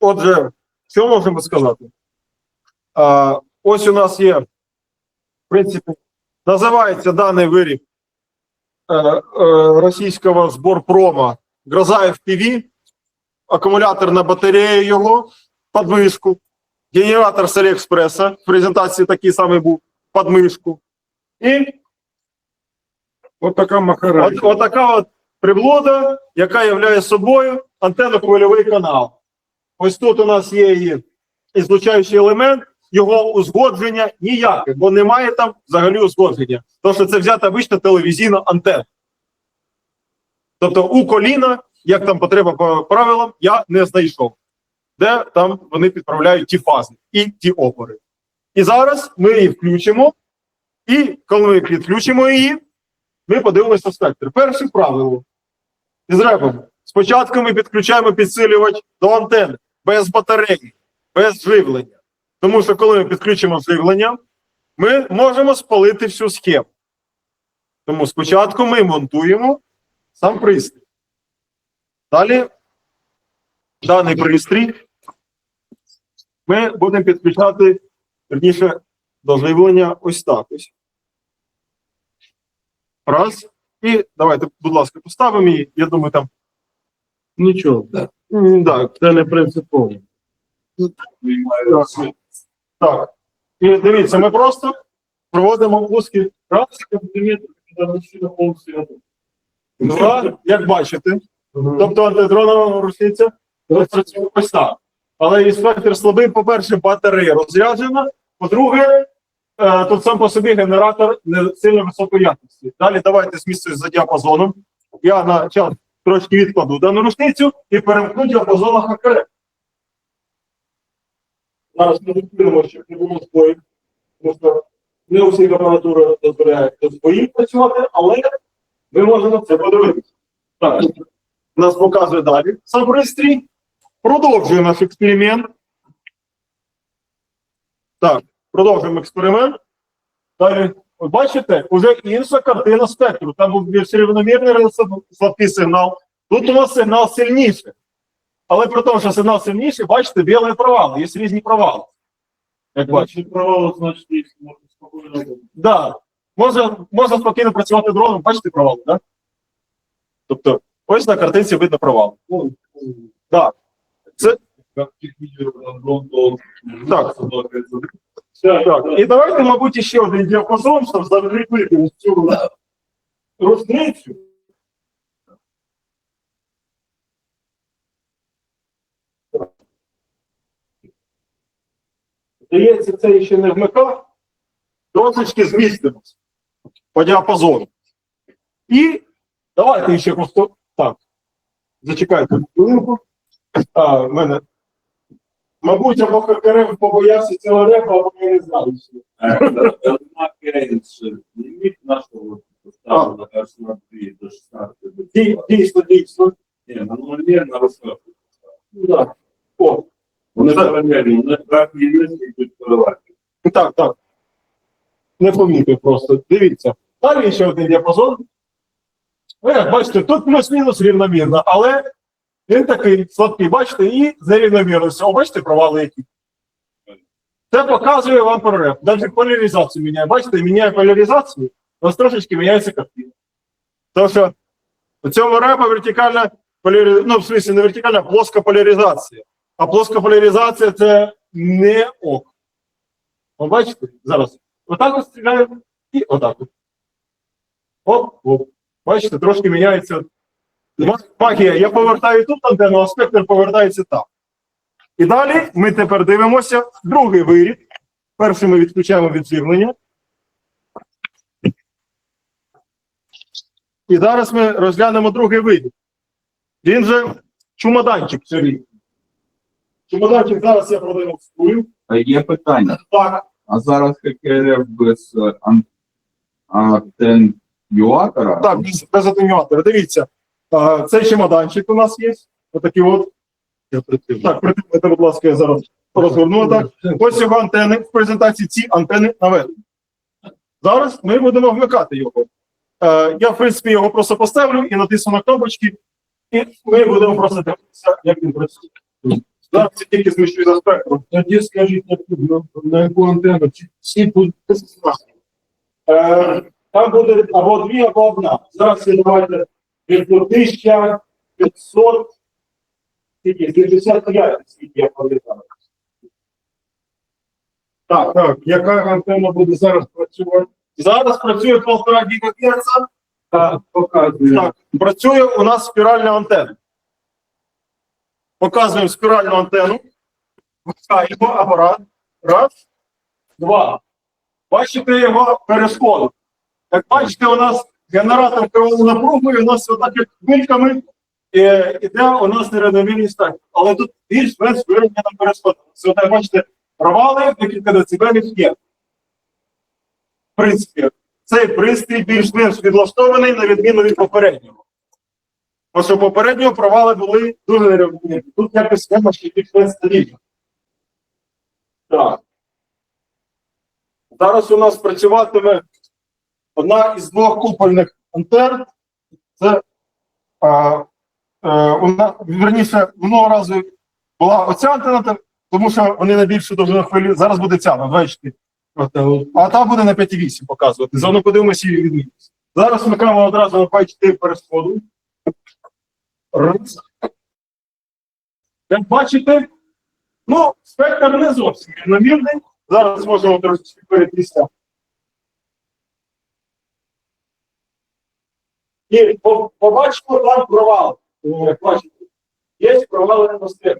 Отже, що можемо сказати? А, ось у нас є, в принципі, називається даний виріб е, е, російського зборпрома Гроза FPV, акумуляторна батарея його, подмишку, генератор з Аліекспреса, в презентації такий самий був, подмишку. І От така махара. От, от така от приблуда, яка являє собою антенно-хвильовий канал. Ось тут у нас є і ізлучаючий елемент, його узгодження ніяке, бо немає там взагалі узгодження. Тому що це взята обична телевізійна антенна. Тобто у коліна, як там потреба по правилам, я не знайшов, де там вони підправляють ті фази і ті опори. І зараз ми її включимо, і коли ми підключимо її, ми подивимося спектр. Перше правило. Із репом. Спочатку ми підключаємо підсилювач до антени без батареї, без живлення. Тому що коли ми підключимо живлення, ми можемо спалити всю схему. Тому спочатку ми монтуємо сам пристрій. Далі даний пристрій ми будемо підключати верніше до живлення ось так ось. Раз. І давайте, будь ласка, поставимо її. Я думаю, там. Нічого. м, Да, Це не принципово. так. І дивіться, ми просто проводимо вузькі раз, два, як бачите. Тобто антидронова рушниця працює ось так. Але і спектр слабий, по-перше, батарея розряджена. По-друге, е, тут сам по собі генератор не сильно високої якості. Далі давайте змістуюсь за діапазоном. Я на час трошки відкладу дану рушницю і перемкну діапазон ХКР. Зараз ми відкинемо, щоб не було збоїв. Тому що не усі апаратури дозволяють до збоїв працювати, але ми можемо це подивитися. Так, нас показує далі сам пристрій. Продовжує наш експеримент. Так, продовжуємо експеримент. Далі, от бачите, вже інша картина спектру. Там був більш рівномірний слабкий сигнал. Тут у нас сигнал сильніший. Але при тому, що сигнал сильніший, бачите, білий провал, є різні провали. Як бачите. Провал, значить, можна спокійно. Да. Можна, можна спокійно працювати дроном, бачите провал, так? Тобто, ось на картинці видно провал. Так. Це, Так. Так. І давайте, мабуть, ще один діапазон, щоб закріпити ось цю. Здається, це ще не вмикав. Трошечки змістимось по діапазону. І давайте ще просто так. Зачекайте хвилинку. А, мене. Мабуть, або Хакарев побоявся цього репа, або я не знаю. Ліміт нашого поставили на 2 до 16 Дій- Дійсно, дійсно. Ні, на нулі на розкладку. Да. О, Вони паралельно, вони так і не йдуть переливати. так, так. Не помітив просто. Дивіться. Далі ще один діапазон. Ви як бачите, тут плюс-мінус рівномірно, але він такий слабкий, бачите, і з нерівномірністю. О, бачите, провали які. Це показує вам прорив. Навіть поляризацію міняє. Бачите, міняє поляризацію, у нас трошечки міняється картина. Тому що у цьому репа вертикальна поляризація, ну, в смысле, не вертикальна, а плоска поляризація. А плоска поляризація це не ок. Ви бачите? Зараз. Отак ось стріляємо і отак. от. Оп, оп. Бачите, трошки міняється. Ма- Магія. Я повертаю тут антенну, а спектр повертається там. І далі ми тепер дивимося другий виріб. Перший ми відключаємо від живлення. І зараз ми розглянемо другий виріб. Він же чумоданчик сьогодні. Чумоданчик зараз я продемонструю. А Є питання. Так, А зараз ККРФ без антенюатора? Так, без, без атенюатора. Дивіться, а, цей чемоданчик у нас є. Отакий от. Так, притримайте, будь ласка, я зараз розгорну так. Ось його антени. В презентації ці антени наведені. Зараз ми будемо вмикати його. Е, я, в принципі, його просто поставлю і натисну на кнопочки, і ми будемо просто дивитися, як він працює. Зараз це тільки зміщує за спектром. Тоді скажіть, на, на, на яку антенну? Чи всі будуть Е, Там буде або дві, або одна. Зараз ви давайте від 1500 скільки? 75, скільки я пам'ятаю. так, так. Яка антенна буде зараз працювати? Зараз працює 1,5 ГГц. Так, показує. Так, працює у нас спіральна антенна. Показуємо спіральну антенну. Вмикаємо апарат. Раз, два. Бачите його перешкоду. Як бачите, у нас генератор керований напругою, у нас отак як хвильками е, іде у нас нерівномірність статі. Але тут більш-менш вирівняна. Це отак, бачите, провали, декілька децибелів є. В принципі, цей пристрій більш-менш відлаштований на відміну від попереднього. Тому що попереднього провали були дуже нерівномірні. Тут якось схема ще більш-менш стабільна. Так. Зараз у нас працюватиме одна із двох купольних антенн. Це а, е, у нас, верніше, минулого разу була оця антенна, тому що вони найбільшу довжину хвилі. Зараз буде ця на 24. А та буде на 5,8 показувати. Зону подивимося і відмінність. Зараз вмикаємо одразу на 5,4 перешкоду. Раз. Як бачите, ну, спектр не зовсім рівномірний. Зараз можемо трошки перейти. І побачимо там провал. Є провали на.